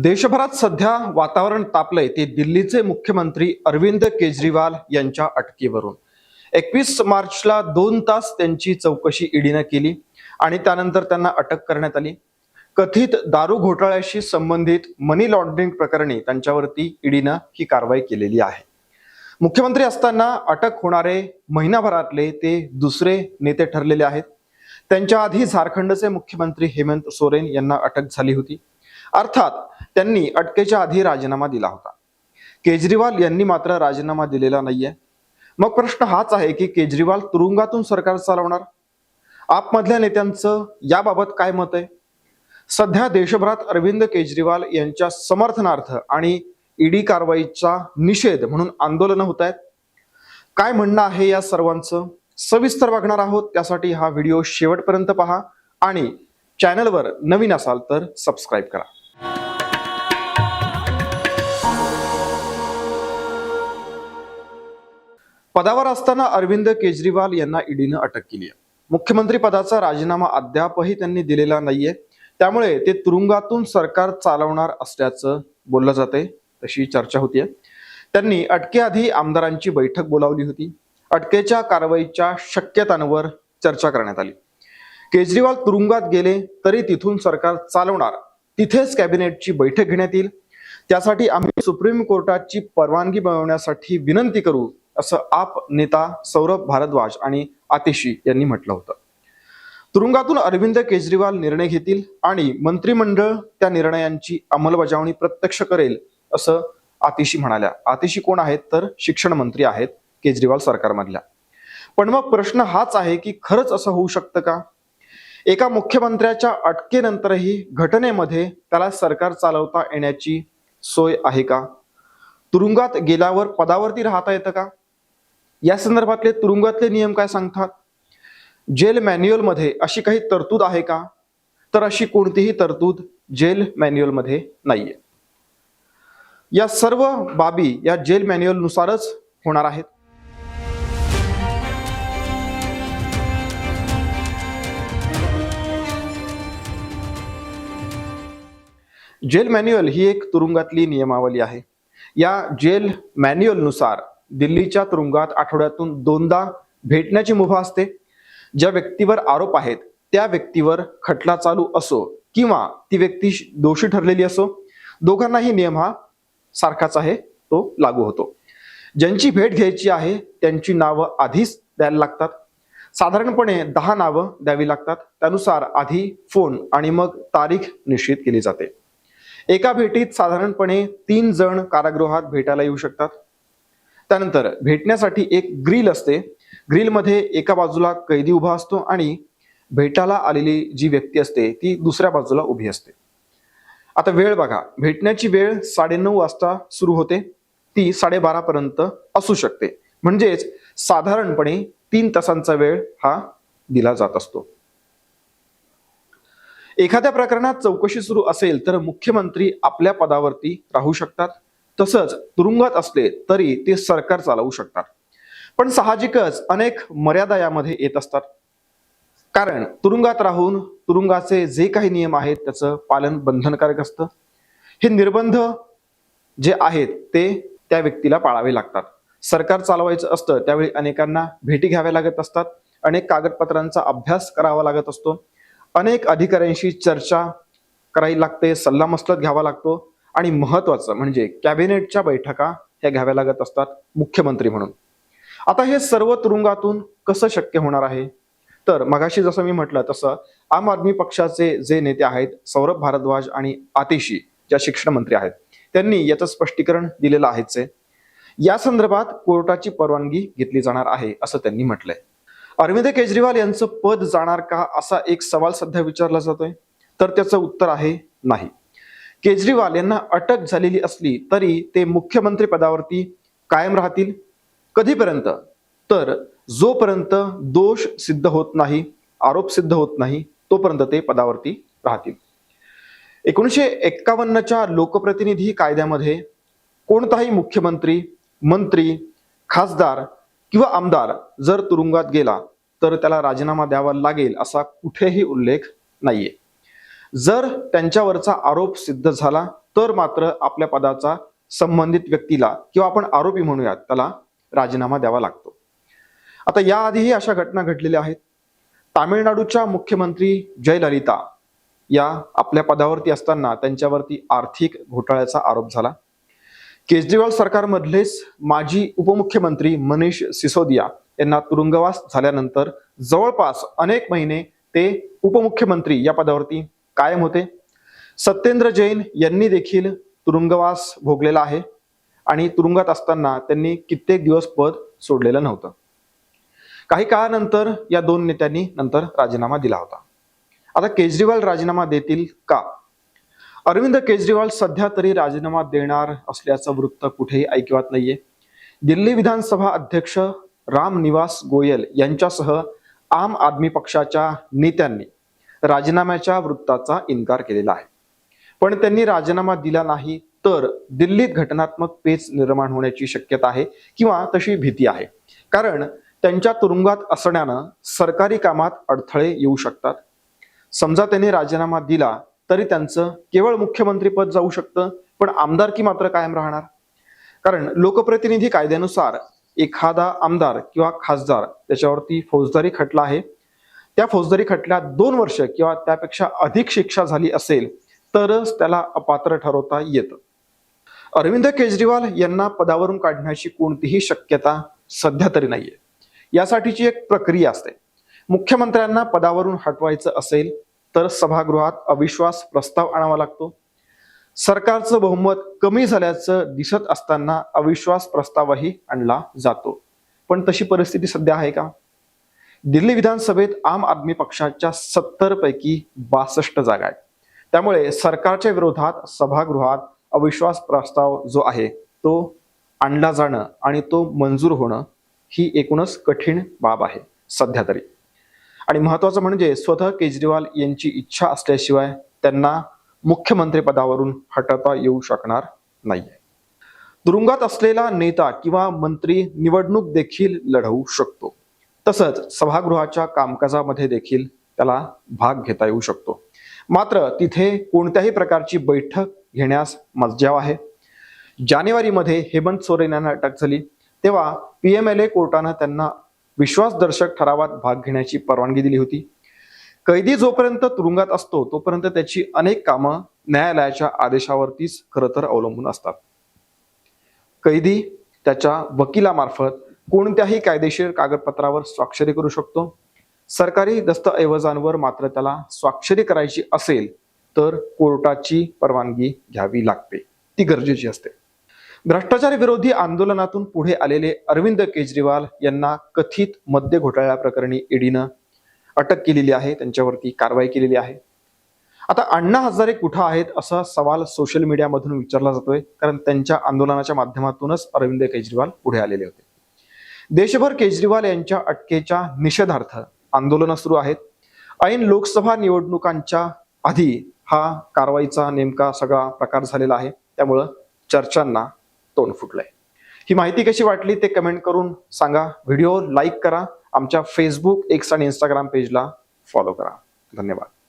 देशभरात सध्या वातावरण तापलंय ते दिल्लीचे मुख्यमंत्री अरविंद केजरीवाल यांच्या अटकेवरून. एकवीस मार्चला दोन तास त्यांची चौकशी ईडीनं केली आणि त्यानंतर त्यांना अटक करण्यात आली. कथित दारू घोटाळ्याशी संबंधित मनी लॉन्ड्रिंग प्रकरणी त्यांच्यावरती ईडीनं ही कारवाई केलेली आहे. मुख्यमंत्री असताना अटक होणारे महिनाभरातले ते दुसरे नेते ठरलेले आहेत. त्यांच्या आधी झारखंडचे मुख्यमंत्री हेमंत सोरेन यांना अटक झाली होती. अर्थात त्यांनी अटकेच्या आधी राजीनामा दिला होता. केजरीवाल यांनी मात्र राजीनामा दिलेला नाहीये. मग प्रश्न हाच आहे की केजरीवाल तुरुंगातून सरकार चालवणार? आपमधल्या नेत्यांचं याबाबत काय मत आहे? सध्या देशभरात अरविंद केजरीवाल यांच्या समर्थनार्थ आणि ईडी कारवाईचा निषेध म्हणून आंदोलनं होत आहेत. काय म्हणणं आहे या सर्वांचं? सविस्तर बघणार आहोत. त्यासाठी हा व्हिडिओ शेवटपर्यंत पहा आणि चॅनलवर नवीन असाल तर सबस्क्राईब करा. पदावर असताना अरविंद केजरीवाल यांना ईडीनं अटक केली आहे. मुख्यमंत्री पदाचा राजीनामा अद्यापही त्यांनी दिलेला नाहीये. त्यामुळे ते तुरुंगातून सरकार चालवणार असल्याचं बोललं जाते तशी चर्चा होतीये. त्यांनी अटकेआधी आमदारांची बैठक बोलावली होती. अटकेच्या कारवाईच्या शक्यतांवर चर्चा करण्यात आली. केजरीवाल तुरुंगात गेले तरी तिथून सरकार चालवणार. तिथेच कॅबिनेटची बैठक घेण्यात येईल. त्यासाठी आम्ही सुप्रीम कोर्टाची परवानगी मिळवण्यासाठी विनंती करू. असं आप नेता सौरभ भारद्वाज आणि आतिशी यांनी म्हटलं होतं. तुरुंगातून अरविंद केजरीवाल निर्णय घेतील आणि मंत्रिमंडळ त्या निर्णयांची अंमलबजावणी प्रत्यक्ष करेल असं आतिशी म्हणाल्या. आतिशी कोण आहेत? तर शिक्षण मंत्री आहेत केजरीवाल सरकारमधल्या. पण मग प्रश्न हाच आहे की खरंच असं होऊ शकतं का? एका मुख्यमंत्र्याच्या अटकेनंतरही घटनेमध्ये त्याला सरकार चालवता येण्याची सोय आहे का? तुरुंगात गेल्यावर पदावरती राहता येतं का? या संदर्भातले तुरुंगातले नियम काय सांगतात? जेल मॅन्युअलमध्ये अशी काही तरतूद आहे का? तर अशी कोणतीही तरतूद जेल मॅन्युअलमध्ये नाहीये. या सर्व बाबी या जेल मॅन्युअलनुसारच होणार आहेत. जेल मॅन्युअल ही एक तुरुंगातली नियमावली आहे. या जेल मॅन्युअलनुसार दिल्लीच्या तुरुंगात आठवड्यातून दोनदा भेटण्याची मुभा असते. ज्या व्यक्तीवर आरोप आहेत त्या व्यक्तीवर खटला चालू असो किंवा ती व्यक्ती दोषी ठरलेली असो दोघांनाही नियम हा सारखाच आहे तो लागू होतो. ज्यांची भेट घ्यायची आहे त्यांची नावं आधीच द्यायला लागतात. साधारणपणे दहा नावं द्यावी लागतात. त्यानुसार आधी फोन आणि मग तारीख निश्चित केली जाते. एका भेटीत साधारणपणे तीन जण कारागृहात भेटायला येऊ शकतात. त्यानंतर भेटण्यासाठी एक ग्रिल असते. ग्रिलमध्ये एका बाजूला कैदी उभा असतो आणि भेटायला आलेली जी व्यक्ती असते ती दुसऱ्या बाजूला उभी असते. आता वेळ बघा. भेटण्याची वेळ साडेनऊ वाजता सुरू होते. ती साडेबारा पर्यंत असू शकते. म्हणजेच साधारणपणे तीन तासांचा वेळ हा दिला जात असतो. एखाद्या प्रकरणात चौकशी सुरू असेल तर मुख्यमंत्री आपल्या पदावरती राहू शकतात. तसंच तुरुंगात असले तरी ते सरकार चालवू शकतात. पण साहजिकच अनेक मर्यादा यामध्ये येत असतात. कारण तुरुंगात राहून तुरुंगाचे जे काही नियम आहेत त्याचं पालन बंधनकारक असतं. हे निर्बंध जे आहेत ते त्या व्यक्तीला पाळावे लागतात. सरकार चालवायचं असतं त्यावेळी अनेकांना भेटी घ्याव्या लागत असतात. अनेक कागदपत्रांचा अभ्यास करावा लागत असतो. अनेक अधिकाऱ्यांशी चर्चा करावी लागते सल्लामसलत घ्यावा लागतो. आणि महत्वाचं म्हणजे कॅबिनेटच्या बैठका ह्या घ्याव्या लागत असतात मुख्यमंत्री म्हणून. आता हे सर्व तुरुंगातून कसं शक्य होणार आहे? तर मगाशी जसं मी म्हटलं तसं आम आदमी पक्षाचे जे नेते आहेत सौरभ भारद्वाज आणि आतिशी ज्या शिक्षण मंत्री आहेत त्यांनी याचं स्पष्टीकरण दिलेलं आहेच या संदर्भात कोर्टाची परवानगी घेतली जाणार आहे असं त्यांनी म्हटलंय. अरविंद केजरीवाल यांचं पद जाणार का असा एक सवाल सध्या विचारला जातोय. तर त्याचं उत्तर आहे नाही. केजरीवाल यांना अटक झालेली असली तरी ते मुख्यमंत्री पदावरती कायम राहतील? कधीपर्यंत? तर जोपर्यंत दोष सिद्ध होत नाही आरोप सिद्ध होत नाही तोपर्यंत ते पदावरती राहतील. एकोणीसशे एक्कावन्नच्या लोकप्रतिनिधी कायद्यामध्ये कोणताही मुख्यमंत्री मंत्री खासदार किंवा आमदार जर तुरुंगात गेला तर त्याला राजीनामा द्यावा लागेल असा कुठेही उल्लेख नाहीये. जर त्यांच्यावरचा आरोप सिद्ध झाला तर मात्र आपल्या पदाचा संबंधित व्यक्तीला किंवा आपण आरोपी म्हणूयात त्याला राजीनामा द्यावा लागतो. आता याआधीही अशा घटना घडलेल्या आहेत. तामिळनाडूच्या मुख्यमंत्री जयललिता या आपल्या पदावरती असताना त्यांच्यावरती आर्थिक घोटाळ्याचा आरोप झाला. केजरीवाल सरकारमधलेच माजी उपमुख्यमंत्री मनीष सिसोदिया यांना तुरुंगवास झाल्यानंतर जवळपास अनेक महिने ते उपमुख्यमंत्री या पदावरती कायम होते. सत्येंद्र जैन यांनी देखील तुरुंगवास भोगलेला आहे आणि तुरुंगात असताना त्यांनी कित्येक दिवस पद सोडलेलं नव्हतं. काही काळानंतर या दोन नेत्यांनी नंतर राजीनामा दिला होता. आता केजरीवाल राजीनामा देतील का? अरविंद केजरीवाल सध्या तरी राजीनामा देणार असल्याचं वृत्त कुठेही ऐकिवात नाहीये. दिल्ली विधानसभा अध्यक्ष राम निवास गोयल यांच्यासह आम आदमी पक्षाच्या नेत्यांनी राजीनाम्याच्या वृत्ताचा इन्कार केलेला आहे. पण त्यांनी राजीनामा दिला नाही तर दिल्लीत घटनात्मक पेच निर्माण होण्याची शक्यता आहे किंवा तशी भीती आहे. कारण त्यांच्या तुरुंगात असण्यानं सरकारी कामात अडथळे येऊ शकतात. समजा त्यांनी राजीनामा दिला तरी त्यांचं केवळ मुख्यमंत्रीपद जाऊ शकतं पण आमदारकी मात्र कायम राहणार? कारण लोकप्रतिनिधी कायद्यानुसार एखादा आमदार किंवा खासदार त्याच्यावरती फौजदारी खटला आहे त्या फौजदारी खटल्यात दोन वर्ष किंवा त्यापेक्षा अधिक शिक्षा झाली असेल तरच त्याला अपात्र ठरवता येतं. अरविंद केजरीवाल यांना पदावरून काढण्याची कोणतीही शक्यता सध्या तरी नाहीये. यासाठीची एक प्रक्रिया असते. मुख्यमंत्र्यांना पदावरून हटवायचं असेल तर सभागृहात अविश्वास प्रस्ताव आणावा लागतो. सरकारचं बहुमत कमी झाल्याचं दिसत असताना अविश्वास प्रस्तावही आणला जातो. पण तशी परिस्थिती सध्या आहे का? दिल्ली विधानसभेत आम आदमी पक्षाच्या सत्तर पैकी बासष्ट जागा आहेत. त्यामुळे सरकारच्या विरोधात सभागृहात अविश्वास प्रस्ताव जो आहे तो आणला जाणं आणि तो मंजूर होणं ही एकूणच कठीण बाब आहे सध्या तरी. आणि महत्वाचं म्हणजे स्वतः केजरीवाल यांची इच्छा असल्याशिवाय त्यांना मुख्यमंत्रीपदावरून हटवता येऊ शकणार नाहीये. तुरुंगात असलेला नेता किंवा मंत्री निवडणूक देखील लढवू शकतो. तसंच सभागृहाच्या कामकाजामध्ये देखील त्याला भाग घेता येऊ शकतो. मात्र तिथे कोणत्याही प्रकारची बैठक घेण्यास मज्जाव आहे. जानेवारीमध्ये हेमंत सोरेन यांना अटक झाली. तेव्हा पीएमएलए कोर्टानं त्यांना विश्वासदर्शक ठरावात भाग घेण्याची परवानगी दिली होती. कैदी जोपर्यंत तुरुंगात असतो तोपर्यंत त्याची अनेक कामं न्यायालयाच्या आदेशावरतीच खरं तर अवलंबून असतात. कैदी त्याच्या वकिलामार्फत कोणत्याही कायदेशीर कागदपत्रावर स्वाक्षरी करू शकतो. सरकारी दस्तऐवजांवर मात्र त्याला स्वाक्षरी करायची असेल तर कोर्टाची परवानगी घ्यावी लागते. ती गरजेची असते. भ्रष्टाचार विरोधी आंदोलनातून पुढे आलेले अरविंद केजरीवाल यांना कथित मद्य घोटाळ्या प्रकरणी ईडीनं अटक केलेली आहे त्यांच्यावरती कारवाई केलेली आहे. आता अण्णा हजारे कुठं आहेत असा सवाल सोशल मीडियामधून विचारला जातोय कारण त्यांच्या आंदोलनाच्या माध्यमातूनच अरविंद केजरीवाल पुढे आलेले होते. देशभर केजरीवाल यांच्या अटकेच्या निषेधार्थ आंदोलनं सुरू आहेत. ऐन लोकसभा निवडणुकांच्या आधी हा कारवाईचा नेमका सगळा प्रकार झालेला आहे. त्यामुळं चर्चांना तोंड फुटलंय. ही माहिती कशी वाटली ते कमेंट करून सांगा. व्हिडिओ लाईक करा. आमच्या फेसबुक एक्स आणि इंस्टाग्राम पेजला फॉलो करा. धन्यवाद.